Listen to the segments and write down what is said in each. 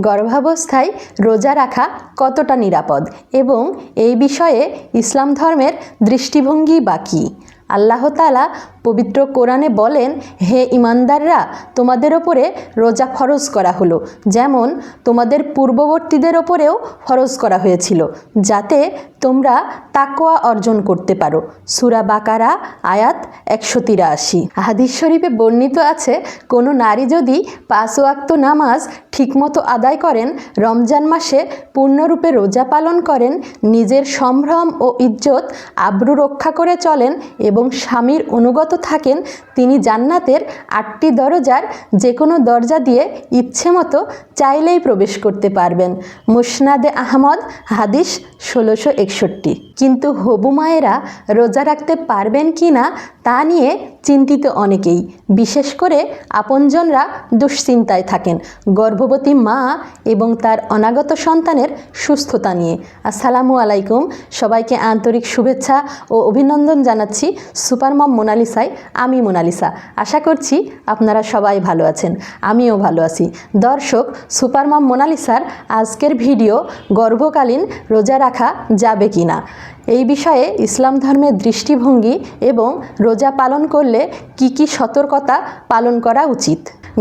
গর্ভাবস্থায় রোজা রাখা কতটা নিরাপদ এবং এই বিষয়ে ইসলাম ধর্মের দৃষ্টিভঙ্গি বাকি কী? আল্লাহ তালা পবিত্র কোরআনে বলেন, হে ইমানদাররা, তোমাদের ওপরে রোজা ফরজ করা হলো। যেমন, তোমাদের পূর্ববর্তীদের ওপরেও ফরজ করা হয়েছিল, যাতে তোমরা তাকোয়া অর্জন করতে পারো। সুরা বাকারা, আয়াত একশো তিরাশি। হাদিস শরীফে বর্ণিত আছে, কোনো নারী যদি পাঁচ নামাজ ঠিকমতো আদায় করেন, রমজান মাসে পূর্ণরূপে রোজা পালন করেন, নিজের সম্ভ্রম ও ইজ্জত আব্রু রক্ষা করে চলেন এবং স্বামীর অনুগত থাকেন, তিনি জান্নাতের আটটি দরজার যে কোনো দরজা দিয়ে ইচ্ছে মতো চাইলেই প্রবেশ করতে পারবেন। মুসনাদে আহমদ, হাদিস ষোলোশো একষট্টি। কিন্তু হবু মায়েরা রোজা রাখতে পারবেন কি না তা নিয়ে চিন্তিত অনেকেই। বিশেষ করে আপনজনরা দুশ্চিন্তায় থাকেন। গর্ভবতী মা এবং তার অনাগত সন্তানের সুস্থতা নিয়ে। আসসালামু আলাইকুম। সবাইকে আন্তরিক শুভেচ্ছা ও অভিনন্দন জানাচ্ছি সুপারমম মোনালিসায় আমি মোনালিসা। আশা করছি আপনারা সবাই ভালো আছেন। আমিও ভালো আছি। দর্শক, সুপারমম মোনালিসার আজকের ভিডিও গর্ভকালীন রোজা রাখা যাবে কি না? এই বিষয়ে ইসলাম ধর্মের দৃষ্টিভঙ্গি এবং রোজা পালন করলে কি কি সতর্কতা পালন করা উচিত?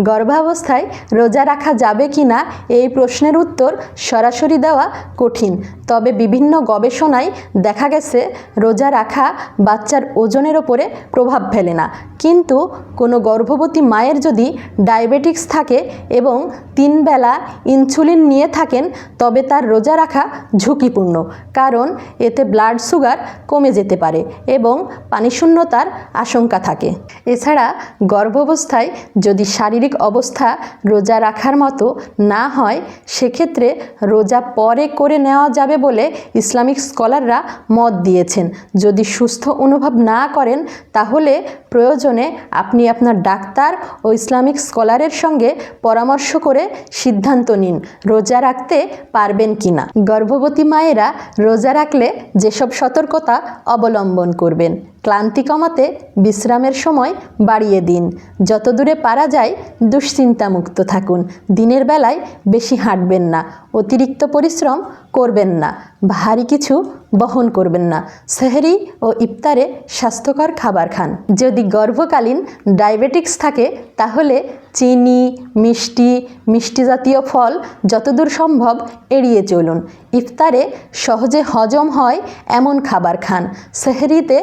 গর্ভাবস্থায় রোজা রাখা যাবে কি না? এই প্রশ্নের উত্তর সরাসরি দেওয়া কঠিন। তবে বিভিন্ন গবেষণায় দেখা গেছে, রোজা রাখা বাচ্চার ওজনের ওপরে প্রভাব ফেলে না। কিন্তু কোনো গর্ভবতী মায়ের যদি ডায়াবেটিক্স থাকে এবং তিন বেলা ইনসুলিন নিয়ে থাকেন, তবে তার রোজা রাখা ঝুঁকিপূর্ণ। কারণ এতে ব্লাড সুগার কমে যেতে পারে এবং পানিশূন্যতার আশঙ্কা থাকে। এছাড়া গর্ভাবস্থায় যদি শারীরিক অবস্থা রোজা রাখার মতো না হয়, সেক্ষেত্রে রোজা পরে করে নেওয়া যাবে বলে ইসলামিক স্কলাররা মত দিয়েছেন। যদি সুস্থ অনুভব না করেন, তাহলে প্রয়োজনে আপনি আপনার ডাক্তার ও ইসলামিক স্কলারের সঙ্গে পরামর্শ করে সিদ্ধান্ত নিন, রোজা রাখতে পারবেন কি না গর্ভবতী মায়েরা রোজা রাখলে যেসব সতর্কতা অবলম্বন করবেন। ক্লান্তি কমাতে বিশ্রামের সময় বাড়িয়ে দিন। যত দূরে পারা যায়, দুশ্চিন্তামুক্ত থাকুন। দিনের বেলায় বেশি হাঁটবেন না, অতিরিক্ত পরিশ্রম করবেন না, ভারী কিছু বহন করবেন না। সেহরি ও ইফতারে স্বাস্থ্যকর খাবার খান। যদি গর্ভকালীন ডায়াবেটিক্স থাকে, তাহলে চিনি, মিষ্টি মিষ্টি জাতীয় ফল যতদূর সম্ভব এড়িয়ে চলুন। ইফতারে সহজে হজম হয় এমন খাবার খান। সেহরিতে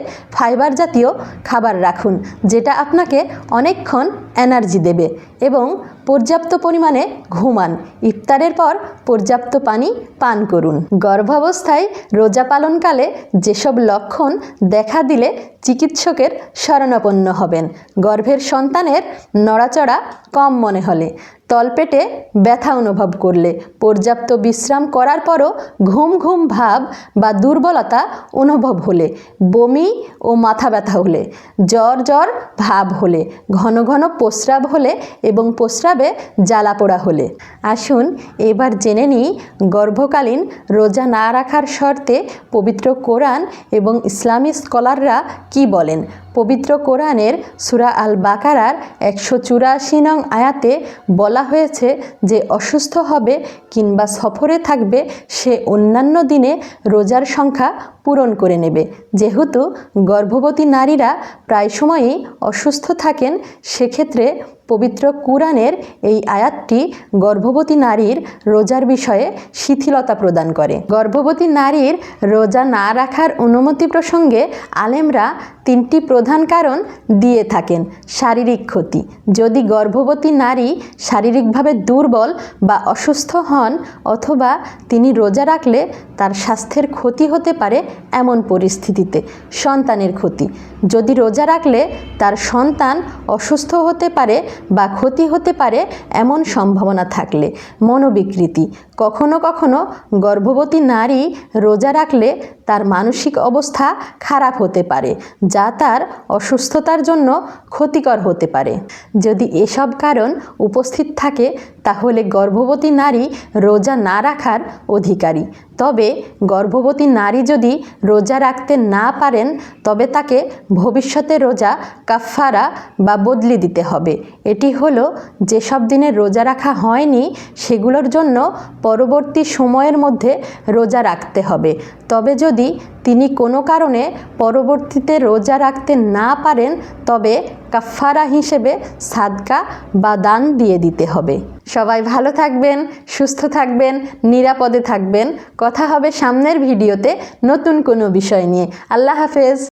ফাইবার জাতীয় খাবার রাখুন, যেটা আপনাকে অনেকক্ষণ এনার্জি দেবে এবং পর্যাপ্ত পরিমাণে ঘুমান। ইফতারের পর পর্যাপ্ত পানি পান করুন। গর্ভাবস্থায় রোজা পালনকালে যেসব লক্ষণ দেখা দিলে চিকিৎসকের শরণাপন্ন হবেন। গর্ভের সন্তানের নড়াচড়া কম মনে হলে, তলপেটে ব্যথা অনুভব করলে, পর্যাপ্ত বিশ্রাম করার পরও ঘুম ঘুম ভাব বা দুর্বলতা অনুভব হলে, বমি ও মাথা ব্যথা হলে, জ্বর জ্বর ভাব হলে, ঘন ঘন প্রস্রাব হলে এবং প্রস্রাবে জ্বালা পোড়া হলে। আসুন এবার জেনে নিই গর্ভকালীন রোজা না রাখার শর্তে পবিত্র কোরআন এবং ইসলামী স্কলাররা কি বলেন? পবিত্র কোরআনের সুরা আল বাকারার একশো চুরাশি নং আয়াতে বলা হয়েছে যে অসুস্থ হবে কিংবা সফরে থাকবে, সে অন্যান্য দিনে রোজার সংখ্যা পূরণ করে নেবে। যেহেতু গর্ভবতী নারীরা প্রায় সময়ই অসুস্থ থাকেন, সেক্ষেত্রে পবিত্র কুরআনের এই আয়াতটি গর্ভবতী নারীর রোজার বিষয়ে শিথিলতা প্রদান করে। গর্ভবতী নারীর রোজা না রাখার অনুমতি প্রসঙ্গে আলেমরা তিনটি প্রধান কারণ দিয়ে থাকেন শারীরিক ক্ষতি। যদি গর্ভবতী নারী শারীরিকভাবে দুর্বল বা অসুস্থ হন অথবা তিনি রোজা রাখলে তার স্বাস্থ্যের ক্ষতি হতে পারে এমন পরিস্থিতিতে, সন্তানের ক্ষতি। যদি রোজা রাখলে তার সন্তান অসুস্থ হতে পারে বা ক্ষতি হতে পারে এমন সম্ভাবনা থাকলে, মনোবিকৃতি। কখনো কখনো গর্ভবতী নারী রোজা রাখলে তার মানসিক অবস্থা খারাপ হতে পারে, যা তার অসুস্থতার জন্য ক্ষতিকর হতে পারে। যদি এসব কারণ উপস্থিত থাকে, তাহলে গর্ভবতী নারী রোজা না রাখার অধিকারী। তবে গর্ভবতী নারী যদি রোজা রাখতে না পারেন, তবে তাকে ভবিষ্যতে রোজা কাফফারা বা বদলি দিতে হবে। এটি হলো, যেসব দিনে রোজা রাখা হয়নি, সেগুলোর জন্য পরবর্তী সময়ের মধ্যে রোজা রাখতে হবে। তবে যদি তিনি কোনো কারণে পরবর্তীতে রোজা রাখতে না পারেন, তবে কাফফারা হিসেবে সাদকা বা দান দিয়ে দিতে হবে। সবাই ভালো থাকবেন, সুস্থ থাকবেন, নিরাপদে থাকবেন। কথা হবে সামনের ভিডিওতে নতুন কোনো বিষয় নিয়ে। আল্লাহ হাফেজ।